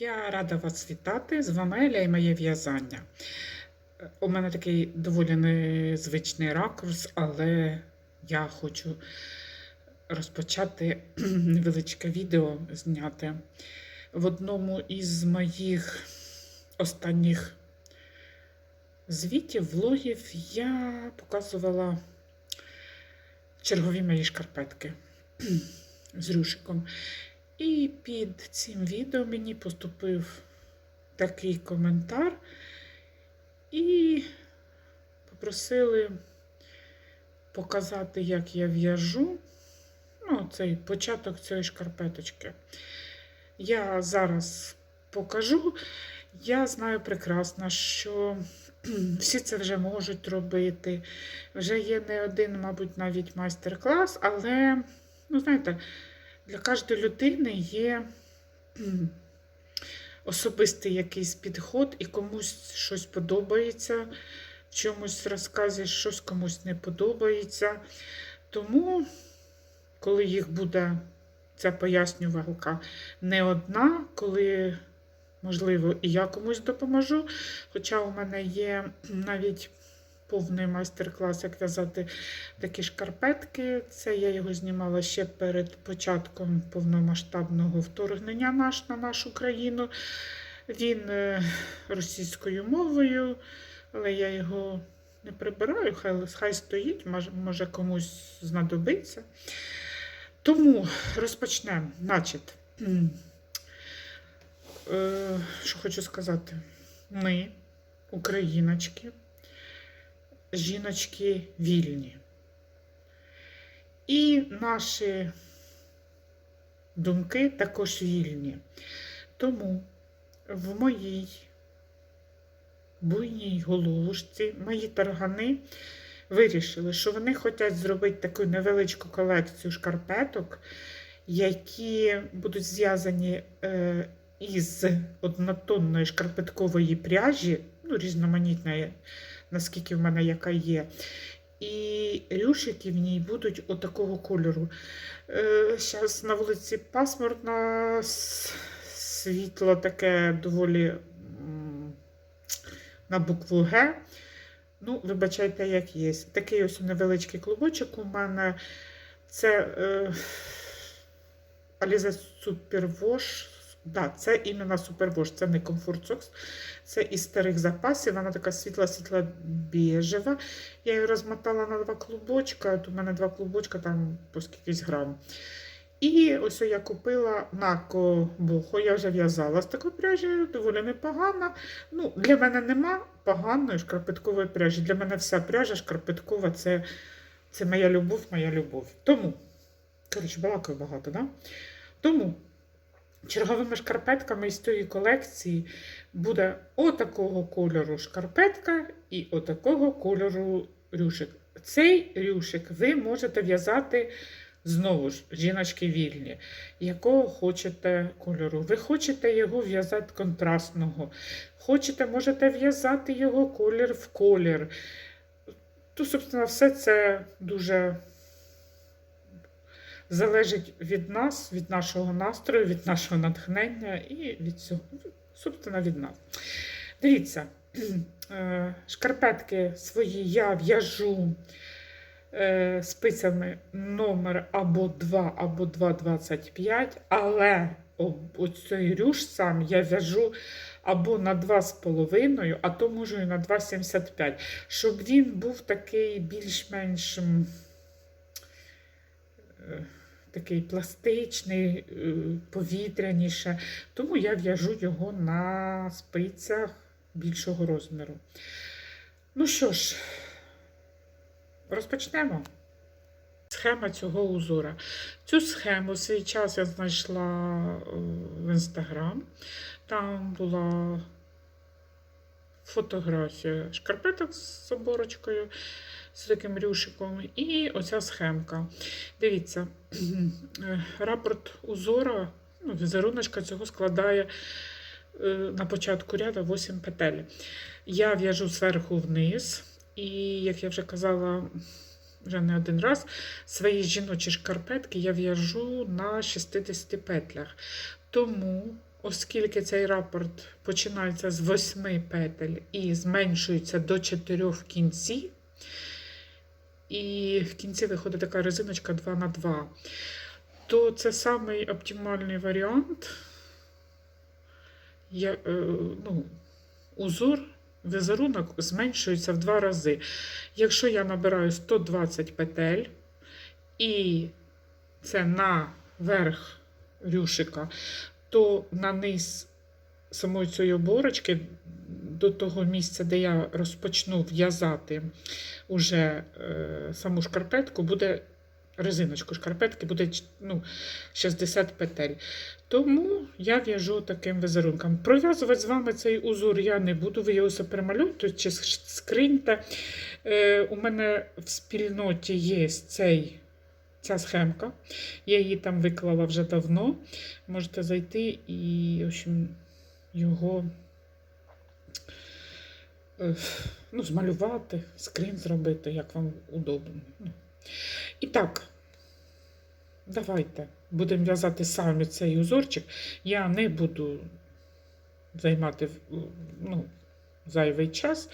Я рада вас вітати. З вами Еля і моє в'язання. У мене такий доволі незвичний ракурс, але я хочу розпочати невеличке відео зняти. В одному із моїх останніх звітів, влогів, я показувала чергові мої шкарпетки з рюшиком. І під цим відео мені поступив такий коментар і попросили показати, як я в'яжу ну, цей початок цієї шкарпеточки. Я зараз покажу. Я знаю прекрасно, що всі це вже можуть робити. Вже є не один, мабуть, навіть майстер-клас, але, ну, знаєте, для кожної людини є особистий якийсь підход, і комусь щось подобається, в чомусь розказі щось комусь не подобається. Тому, коли їх буде ця пояснювалка не одна, коли, можливо, і я комусь допоможу. Хоча у мене є навіть повний майстер-клас, як в'язати такі шкарпетки. Це я його знімала ще перед початком повномасштабного вторгнення наш, на нашу країну. Він е, російською мовою, але я його не прибираю, хай, хай стоїть, може, комусь знадобиться. Тому розпочнемо. Значить, е, що хочу сказати, ми, україночки, жіночки вільні. І наші думки також вільні. Тому в моїй буйній головушці мої таргани вирішили, що вони хочуть зробити таку невеличку колекцію шкарпеток, які будуть зв'язані е, із однотонної шкарпеткової пряжі, ну, різноманітної, наскільки в мене яка є. І рюшики в ній будуть отакого кольору. Зараз на вулиці пасмурно, світло таке доволі на букву Г. Ну, вибачайте, як є. Такий ось невеличкий клубочок у мене. Це е, Alize Superwash. Да, це іменно Superwash, це не Socks. Це із старих запасів. Вона така світла-світла біжева. Я її розмотала на два клубочка. От у мене два клубочка, там по скількись грам. І ось я купила на Кобухо. Я вже в'язала з такою пряжею, доволі непогана. Ну, для мене нема поганої шкарпеткової пряжі. Для мене вся пряжа шкарпеткова це, це моя любов, моя любов. Тому, коротше, балакаю багато, да? Тому черговими шкарпетками із тієї колекції буде отакого кольору шкарпетка і отакого кольору рюшик. Цей рюшик ви можете в'язати. Знову ж, жіночки вільні, якого хочете кольору. Ви хочете його в'язати контрастного, хочете, можете в'язати його колір в колір. То, собственно, все це дуже залежить від нас, від нашого настрою, від нашого натхнення і від цього, собственно, від нас. Дивіться, е, шкарпетки свої я в'яжу е, спицями номер або 2, або 2,25, але оцей рюш сам я в'яжу або на 2,5, а то можу і на 2,75, щоб він був такий більш-менш е, такий пластичний, е, повітряніше. Тому я в'яжу його на спицях більшого розміру. Ну що ж, Розпочнемо. Схема цього узора. Цю схему свій час я знайшла е, в інстаграм. Там була фотографія шкарпеток з оборочкою, з таким рюшиком. І оця схемка. Дивіться, рапорт узора, ну, візеруночка цього складає е, на початку ряду 8 петель. Я в'яжу зверху вниз. І, як я вже казала вже не один раз, свої жіночі шкарпетки я в'яжу на 60 петлях. Тому оскільки цей рапорт починається з 8 петель і зменшується до 4 в кінці, і в кінці виходить така резиночка 2 на 2 то це самий оптимальний варіант. Я, е, ну, узор, візерунок зменшується в два рази. Якщо я набираю 120 петель, і це на верх рюшика, то на низ самої цієї оборочки до того місця, де я розпочну в'язати уже е, саму шкарпетку, буде резиночку шкарпетки, буде ну, 60 петель. Тому я в'яжу таким візерунком. Пров'язувати з вами цей узор я не буду, ви його все перемалюєте чи скриньте. Е, у мене в спільноті є цей, ця схемка. Я її там виклала вже давно. Можете зайти і в общем, його е, ну, змалювати, скрін зробити, як вам удобно. І так, давайте будемо в'язати самі цей узорчик. Я не буду займати ну, зайвий час,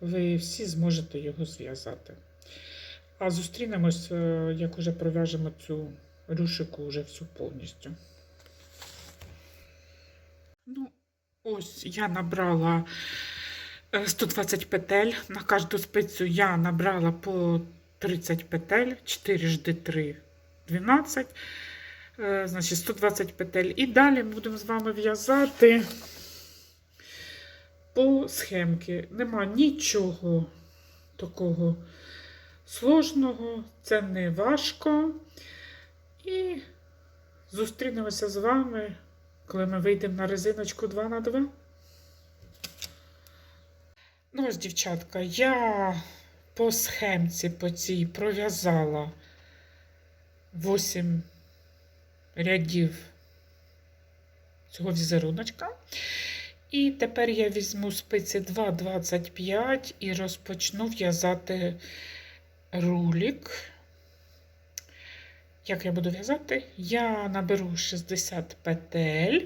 ви всі зможете його зв'язати. А зустрінемось, е, як уже пров'яжемо цю рюшику вже всю повністю. Ну, ось я набрала е, 120 петель. На кожну спицю я набрала по 30 петель, 4 жди 3, 12. Е, Значить, 120 петель. І далі будемо з вами в'язати по схемки. Нема нічого такого сложного, це не важко. І зустрінемося з вами, коли ми вийдемо на резиночку 2 на 2 Ну, ось, дівчатка, я по схемці по цій пров'язала 8 рядів цього візеруночка. І тепер я візьму спиці 2,25 і розпочну в'язати рулік. Як я буду в'язати? Я наберу 60 петель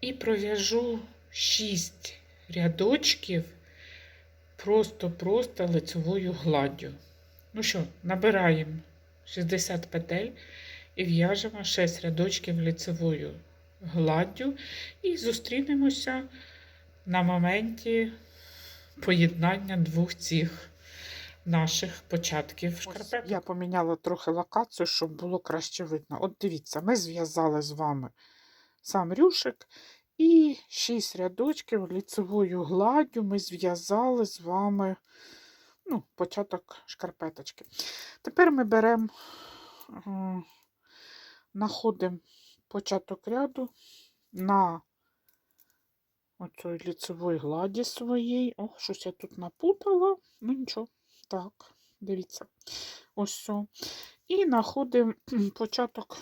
і пров'яжу 6 рядочків просто-просто лицевою гладдю. Ну що, набираємо 60 петель і в'яжемо 6 рядочків лицевою гладдю і зустрінемося на моменті поєднання двох цих наших початків шкарпеток. Я поміняла трохи локацію, щоб було краще видно. От дивіться, ми зв'язали з вами сам рюшик і 6 рядочків лицевою гладдю ми зв'язали з вами ну, початок шкарпеточки. Тепер ми беремо, е, знаходимо початок ряду на оцій ліцевій гладі своїй. О, щось я тут напутала. Ну нічого. Так, дивіться. Ось все. І знаходимо початок.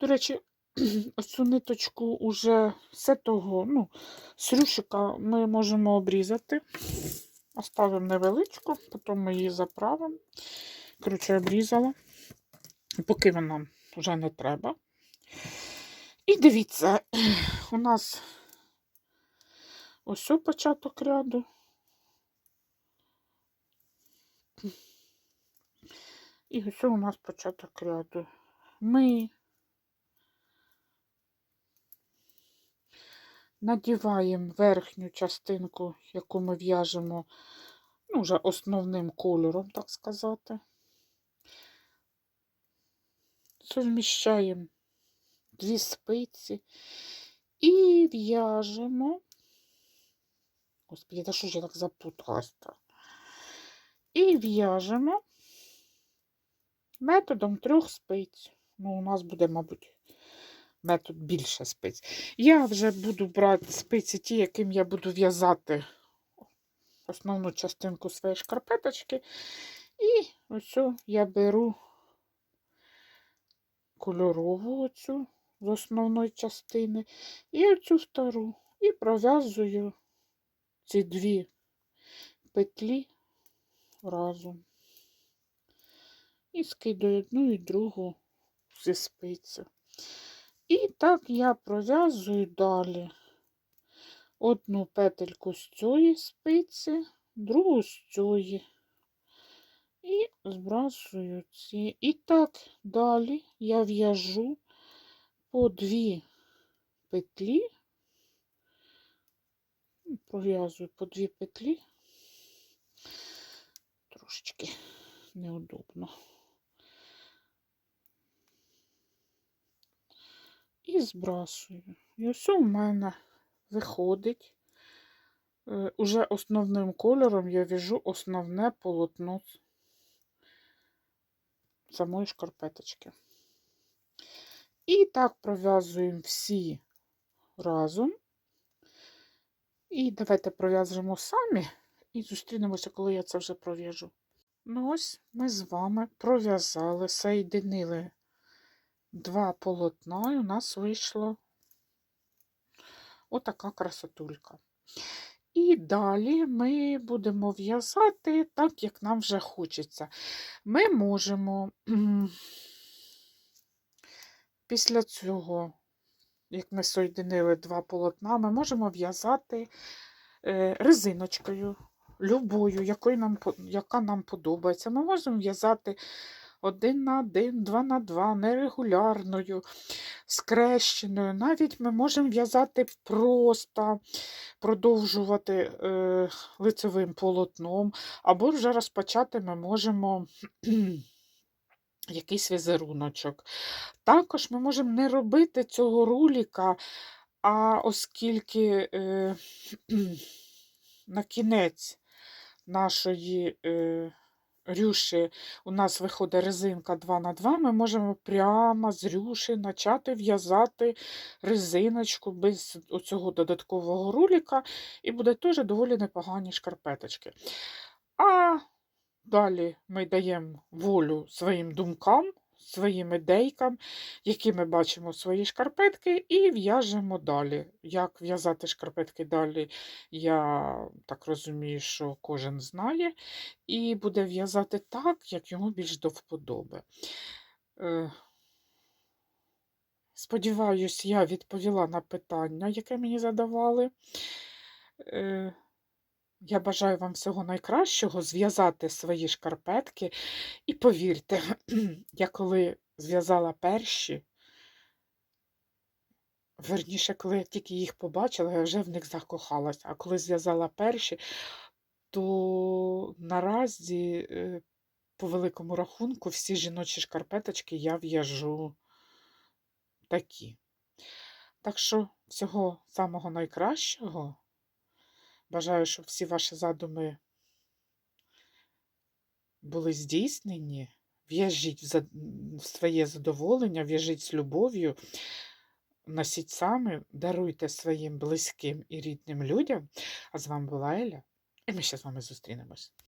До речі, ось цю ниточку уже з того, ну, з рюшика ми можемо обрізати. Оставимо невеличку, потім ми її заправимо. Коротше, обрізала. Поки вона вже не треба. І дивіться, у нас ось початок ряду. І ось у нас початок ряду. Ми надіваємо верхню частинку, яку ми в'яжемо, ну, вже основним кольором, так сказати. Совміщаємо дві спиці і в'яжемо. Господи, та що ж я так запуталась-то? І в'яжемо методом трьох спиць. Ну, у нас буде, мабуть, метод більше спиць. Я вже буду брати спиці, ті, яким я буду в'язати основну частинку своєї шкарпеточки. І ось я беру кольорову оцю з основної частини і оцю втору. І пров'язую ці дві петлі разом. І скидаю одну і другу зі спиці. І так я пров'язую далі одну петельку з цієї спиці, другу з цієї. І збрасую ці. І так далі я в'яжу по дві петлі, пров'язую по дві петлі, трошечки неудобно. І збрасую. І ось у мене виходить. Е, Уже основним кольором я в'яжу основне полотно самої шкарпеточки. І так пров'язуємо всі разом. І давайте пров'яжемо самі і зустрінемося, коли я це вже пров'яжу. Ну ось ми з вами пров'язали, соєдинили два полотна, і у нас вийшло отака красотулька. І далі ми будемо в'язати так, як нам вже хочеться. Ми можемо після цього, як ми соєдинили два полотна, ми можемо в'язати е, резиночкою, любою, якою нам, яка нам подобається. Ми можемо в'язати один на один, два на два, нерегулярною, скрещеною. Навіть ми можемо в'язати просто, продовжувати е, лицевим полотном, або вже розпочати ми можемо якийсь візеруночок. Також ми можемо не робити цього руліка, а оскільки е, на кінець нашої е, рюші. У нас виходить резинка 2 на 2 ми можемо прямо з рюші почати в'язати резиночку без оцього додаткового руліка, і буде теж доволі непогані шкарпеточки. А далі ми даємо волю своїм думкам, своїм ідейкам, які ми бачимо в свої шкарпетки, і в'яжемо далі. Як в'язати шкарпетки далі, я так розумію, що кожен знає, і буде в'язати так, як йому більш до вподоби. Е, Сподіваюсь, я відповіла на питання, яке мені задавали. Я бажаю вам всього найкращого, зв'язати свої шкарпетки. І повірте, я коли зв'язала перші, верніше, коли я тільки їх побачила, я вже в них закохалася. А коли зв'язала перші, то наразі, е, по великому рахунку, всі жіночі шкарпеточки я в'яжу такі. Так що всього самого найкращого. Бажаю, щоб всі ваші задуми були здійснені. В'яжіть в своє задоволення, в'яжіть з любов'ю, носіть саме, даруйте своїм близьким і рідним людям. А з вами була Еля, і ми ще з вами зустрінемось.